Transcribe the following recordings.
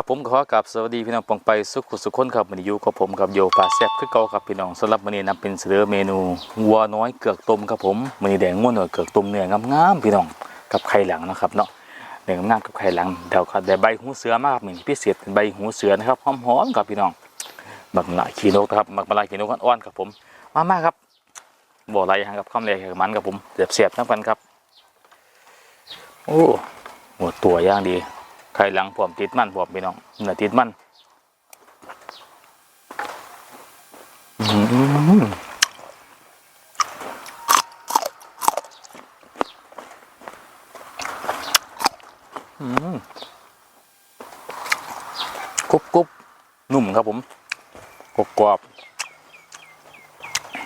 ครับผมขอกับสวัสดีพี่น้องปองไปสุขสุขคนครับวันอยู่กับผมกับโยปลาแซ่บคือเก่าครับพี่น้องสำหรับวันนี้นำเป็นเสนอเมนูวัวน้อยเกือกต้มครับผมวันนี้แดงง่วนหน่อยเกือกต้มเนื้องามๆพี่น้องกับไข่หลังนะครับเนาะเนื้องามๆกับไข่หลังเดี๋ยวครับได้ใบหูเสือมากครับนี่พิเศษเป็นใบหูเสือนะครับหอมๆครับพี่น้องหมักละขีนกครับหมักมะลาขีนกอ่อนๆครับผมมามาครับบ่อไรฮะกับข้ามแรงกับมันครับผมเสียบๆทั้งกันครับ โอ้หมดตัวย่างดี ไข่หลังพร้อมติดมันพร้อมพี่น้องเนื้อติดมันกรุบกรุบนุ่มครับผมกรอบกรอบ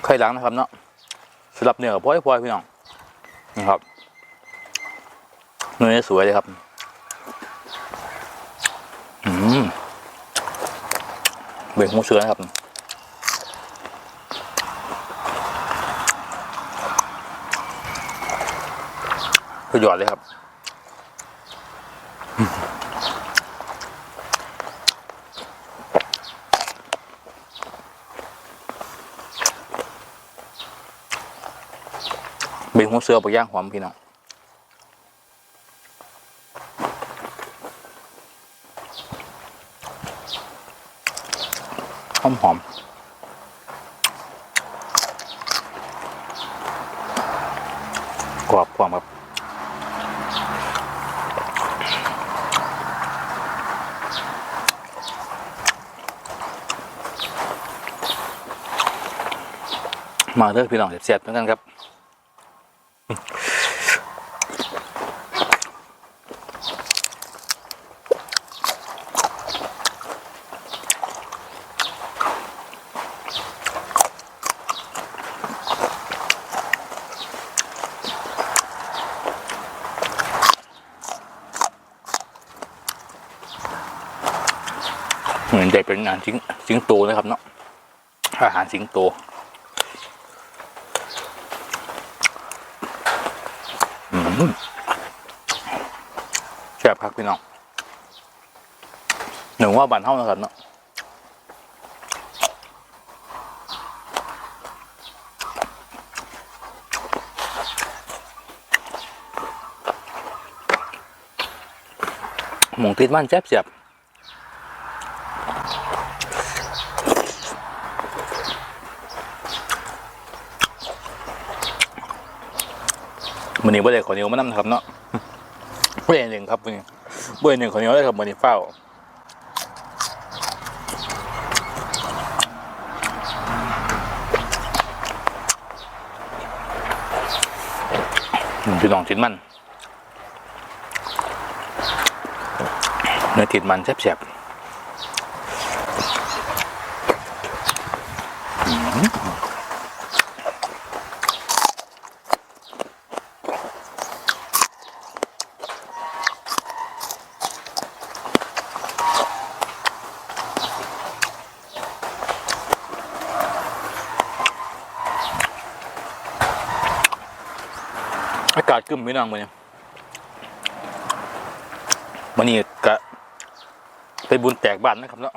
ไข่หลังนะครับเนาะสำหรับเนื้อพลอยพลอยพี่น้องนี่ครับเนื้อสวยเลยครับ อืม เบรกหูเสือนะครับสุดยอดเลยครับเบรกหมูเสือปลาย่างหอมพี่น้อง หอมหอมกรอบความครับมาเด้อพี่น้องเสียบๆเหมือนกันครับ มือนจะเป็นอาหารสิงสิงโตนะครับเนาะอาหารสิงโตแซ่บครับพี่น้องหนึ่งว่าบันเท่านะครับเนาะหมูติดมันแซ่บเวันนี้บ่ได้ขอเหนียวมานำนะครับเนาะบ่ได้หนึ่งครับมื้อนี้บ่ได้หนึ่งขอเหนียวเลยครับมื้อนี้เฝ้าพี่น้องติดมันเนื้อติดมันแซ่บๆ อากาศกึ่มพี่น้องมื้อนี้มื้อนี้ก็ไปบุญแตกบ้านนะครับเนาะ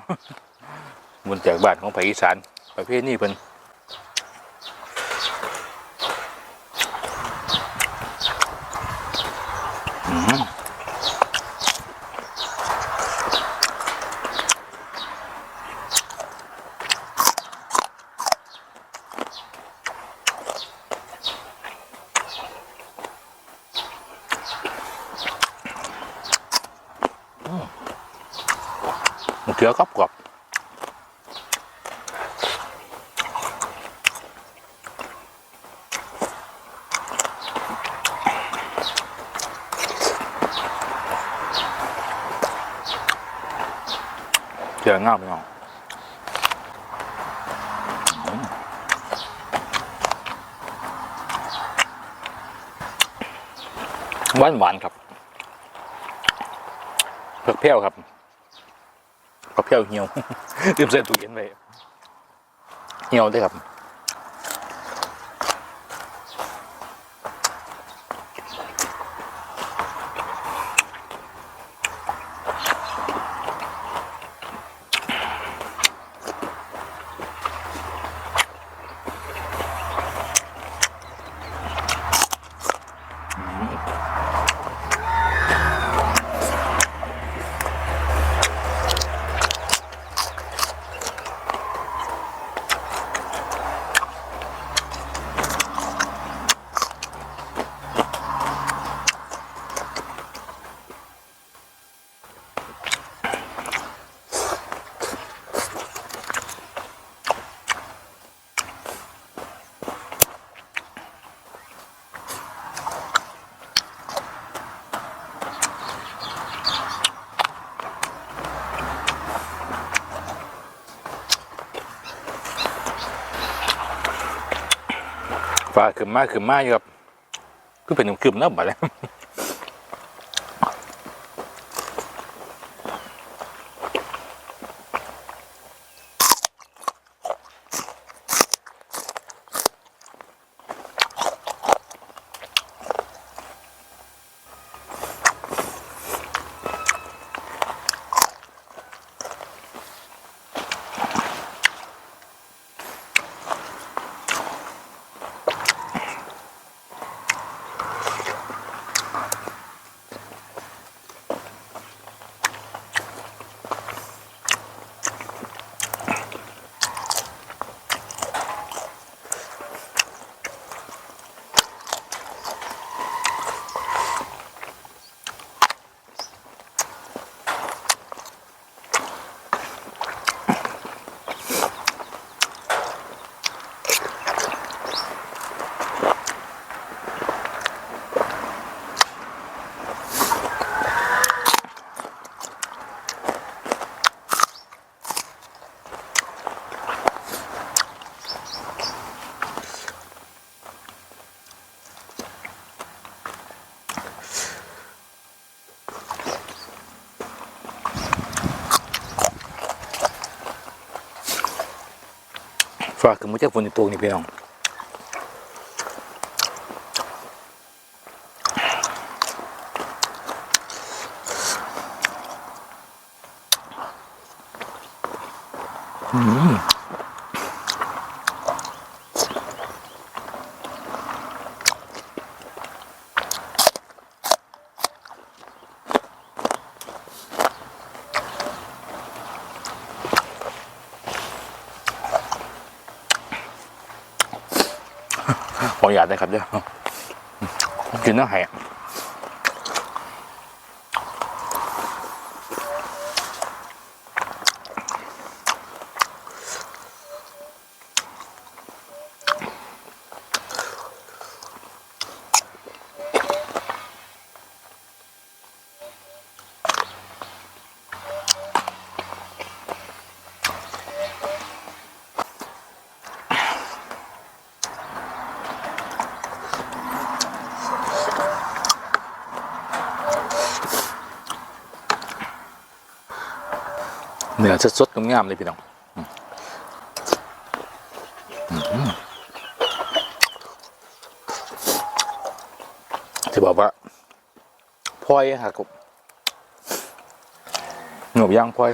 บุญแตกบ้านของภาคอีสานประเภทนี้เพิ่นอืม เขือกรอบกรอบเจียวง่ายไปหน้องหวานหวานครับเผือกเปรี้ยวครับ เพี้ยวเหี่ยว ลืมใส่ตู้เย็นไว้เหี่ยวด้วยครับ ฟ้าขึ้นมาขึ้นมาอยู่ครับคือเป็นขึ้นๆเนาะบัดนี้ ว่าขึ้นมาจาฝนในตัวนี่พี่น้อง นุญาตนะครับเด้อกินน้ำแห้ง เนื้อสดๆงามๆเลยพี่น้องอืมอืมจะบอกว่าพลอยหักบหนูย่างพลอย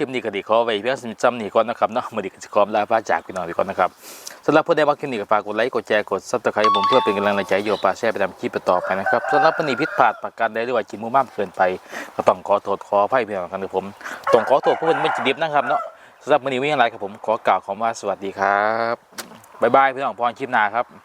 ครับผมคลิปนี้ก็ดีขอไว้เพียงสจำนี่ก่อนนะครับเนาะมื่อดีก็จะขอลาพาจากพี่น้องไปก่อนนะครับสำหรับผู้ใดว่าคลิปนี้ก็ฝากกดไลค์กดแชร์กดซับสไครต์ผมเพื่อเป็นกำลังใจโยปาแชร์ไปทำคลิปต่อไปนะครับสำหรับวันนี้ผิดพลาดประการใดหรือว่าจิมมุ่มากเกินไปก็ต้องขอโทษขออภัยพี่น้องครับผมต้องขอโทษผู้คนไม่จิดิบนะครับเนาะสำหรับวันนี้วิ่งอะไรครับผมขอกล่าวคำว่าสวัสดีครับบ๊ายบายพี่น้องพรคลิปหน้าครับ